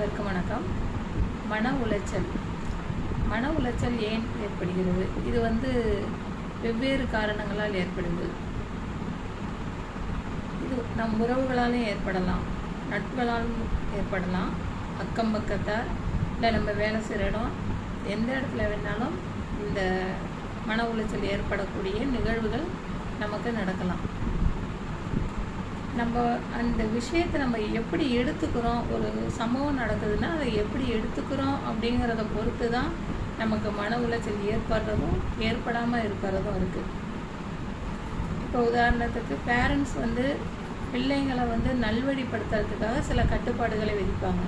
அனைவருக்கும் வணக்கம். மன உளைச்சல். மன உளைச்சல் ஏன் ஏற்படுகிறது? இது வந்து வெவ்வேறு காரணங்களால் ஏற்படுது. இது நம் உறவுகளாலும் ஏற்படலாம். நட்புகளாலும் ஏற்படலாம். அக்கம் பக்கத்தார் இல்லை நம்ம வேலை செய்கிற இடம் எந்த இடத்துல வேணாலும் இந்த மன உளைச்சல் ஏற்படக்கூடிய நிகழ்வுகள் நமக்கு நடக்கலாம். நம்ம அந்த விஷயத்தை நம்ம எப்படி எடுத்துக்கிறோம்? ஒரு சம்பவம் நடக்குதுன்னா அதை எப்படி எடுத்துக்கிறோம்? அப்படிங்கிறத பொறுத்து தான் நமக்கு மன உளைச்சல் ஏற்படுறதும் ஏற்படாமல் இருக்கிறதும் இருக்குது இப்போ உதாரணத்துக்கு பேரண்ட்ஸ் வந்து பிள்ளைங்களை வந்து நல்வழிப்படுத்துறதுக்காக சில கட்டுப்பாடுகளை விதிப்பாங்க.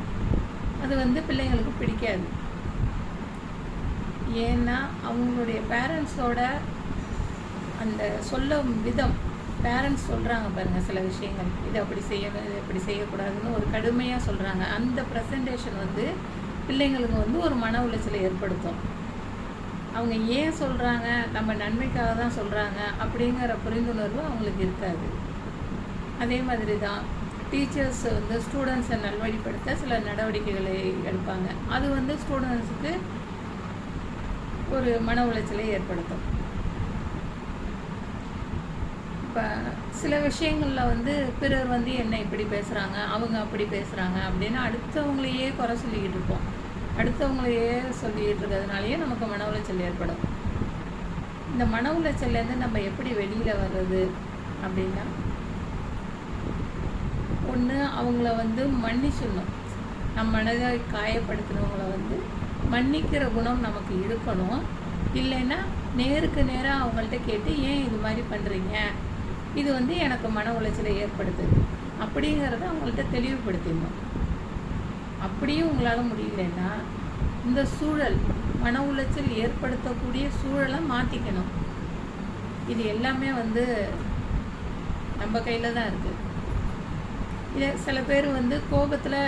அது வந்து பிள்ளைங்களுக்கு பிடிக்காது. ஏன்னா அவங்களுடைய பேரண்ட்ஸோட அந்த சொல்லும் விதம் பேரண்ட்ஸ் சொல்கிறாங்க பாருங்கள் சில விஷயங்கள். இது அப்படி செய்ய இது இப்படி செய்யக்கூடாதுன்னு ஒரு கடுமையாக சொல்கிறாங்க அந்த ப்ரெசன்டேஷன் வந்து பிள்ளைங்களுக்கு வந்து ஒரு மன உளைச்சலை ஏற்படுத்தும். அவங்க ஏன் சொல்கிறாங்க நம்ம நன்மைக்காக தான் சொல்கிறாங்க அப்படிங்கிற புரிந்துணர்வு அவங்களுக்கு இருக்காது. அதே மாதிரி தான் டீச்சர்ஸ் வந்து ஸ்டூடெண்ட்ஸை நல்வழிப்படுத்த சில நடவடிக்கைகளை எடுப்பாங்க. அது வந்து ஸ்டூடெண்ட்ஸுக்கு ஒரு மன உளைச்சலை ஏற்படுத்தும். இப்போ சில விஷயங்களில் வந்து பிறர் வந்து என்ன இப்படி பேசுகிறாங்க அவங்க அப்படி பேசுகிறாங்க அப்படின்னு அடுத்தவங்களையே குறை சொல்லிக்கிட்டு இருப்போம். அடுத்தவங்களையே சொல்லிக்கிட்டு இருக்கிறதுனாலயே நமக்கு மன உளைச்சல் ஏற்படும். இந்த மன உளைச்சல்லேருந்து நம்ம எப்படி வெளியில் வர்றது அப்படின்னா ஒன்று அவங்கள வந்து மன்னிச்சிடணும். நம் மனதை காயப்படுத்தினவங்கள வந்து மன்னிக்கிற குணம் நமக்கு இருக்கணும். இல்லைன்னா நேருக்கு நேராக அவங்கள்ட்ட கேட்டு ஏன் இது மாதிரி பண்ணுறீங்க இது வந்து எனக்கு மன உளைச்சலை ஏற்படுத்துது. அப்படிங்கிறத அவங்கள்ட்ட தெளிவுபடுத்திடணும். அப்படியும் உங்களால் முடியலன்னா இந்த சூழல் மன உளைச்சல் ஏற்படுத்தக்கூடிய சூழலை மாற்றிக்கணும் இது எல்லாமே வந்து நம்ம கையில் தான் இருக்குது இதை சில பேர் வந்து கோபத்தில்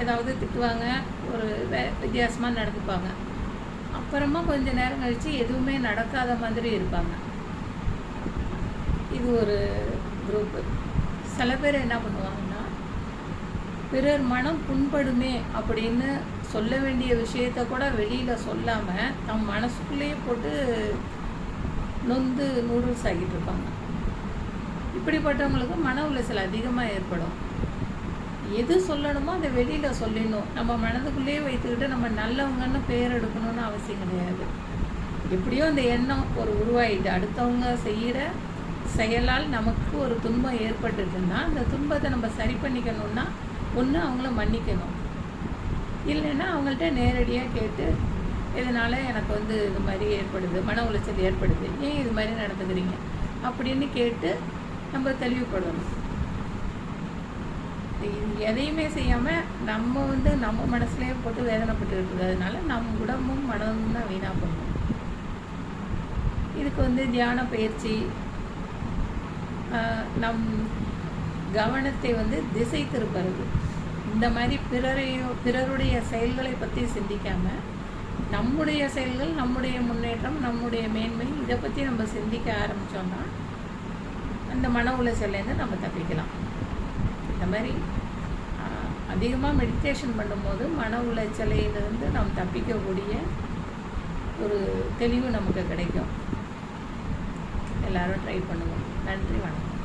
ஏதாவது திட்டுவாங்க ஒரு வே வித்தியாசமாக நடந்துப்பாங்க. அப்புறமா கொஞ்ச நேரம் கழித்து எதுவுமே நடக்காத மாதிரி இருப்பாங்க. இது ஒரு குரூப்பு சில பேர் என்ன பண்ணுவாங்கன்னா பிறர் மனம் புண்படுமே அப்படின்னு சொல்ல வேண்டிய விஷயத்த கூட வெளியில் சொல்லாமல் தம் மனசுக்குள்ளேயே போட்டு நொந்து நூடுல்ஸ் ஆகிட்டு இருப்பாங்க. இப்படிப்பட்டவங்களுக்கு மன உளைச்சல் அதிகமாக ஏற்படும். எது சொல்லணுமோ அதை வெளியில் சொல்லிடணும். நம்ம மனதுக்குள்ளேயே வைத்துக்கிட்டு நம்ம நல்லவங்கன்னு பெயர் எடுக்கணும்னு அவசியம் கிடையாது. எப்படியோ அந்த எண்ணம் ஒரு உருவாயிட்டு அடுத்தவங்க செய்கிற செயலால் நமக்கு ஒரு துன்பம் ஏற்பட்டுச்சுன்னா அந்த துன்பத்தை நம்ம சரி பண்ணிக்கணும்னா ஒன்று அவங்கள மன்னிக்கணும். இல்லைன்னா அவங்கள்ட்ட நேரடியாக கேட்டு இதனால் எனக்கு வந்து இது மாதிரி ஏற்படுது? மன உளைச்சல் ஏற்படுது? ஏன் இது மாதிரி நடந்துக்கிறீங்க? அப்படின்னு கேட்டு நம்ம தெளிவுபடணும் இது எதையுமே செய்யாமல் நம்ம வந்து நம்ம மனசுலேயே போட்டு வேதனைப்பட்டு இருக்கிறதுனால நம் உடம்பும் மனமும் தான் வீணாக பண்ணும் இதுக்கு வந்து தியான பயிற்சி நம் கவனத்தை வந்து திசை திருப்புறது. இந்த மாதிரி பிறரையோ பிறருடைய செயல்களை பற்றி சிந்திக்காமல் நம்முடைய செயல்கள் நம்முடைய முன்னேற்றம் நம்முடைய மேன்மை இதை பற்றி நம்ம சிந்திக்க ஆரம்பித்தோம்னா அந்த மன உளைச்சல்லேருந்து நம்ம தப்பிக்கலாம். இந்த மாதிரி அதிகமாக மெடிடேஷன் பண்ணும்போது மன உளைச்சலையிலிருந்து நாம் தப்பிக்கக்கூடிய ஒரு தெளிவு நமக்கு கிடைக்கும். எல்லோரும் ட்ரை பண்ணுவோம். நன்றி வணக்கம்.